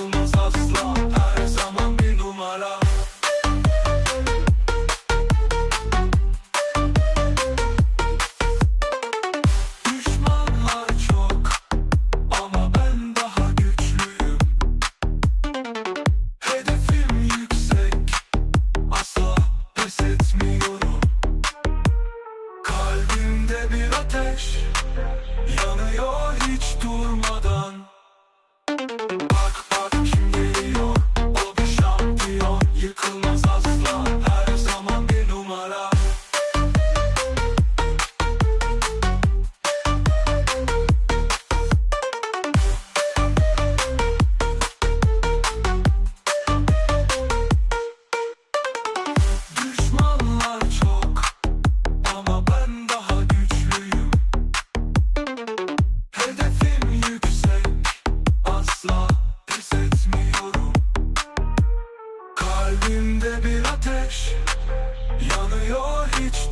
Asla her zaman bir numara. Düşmanlar çok ama ben daha güçlüyüm. Hedefim yüksek asla pes etmiyorum. Kalbimde bir ateş yanıyor hiç. bitch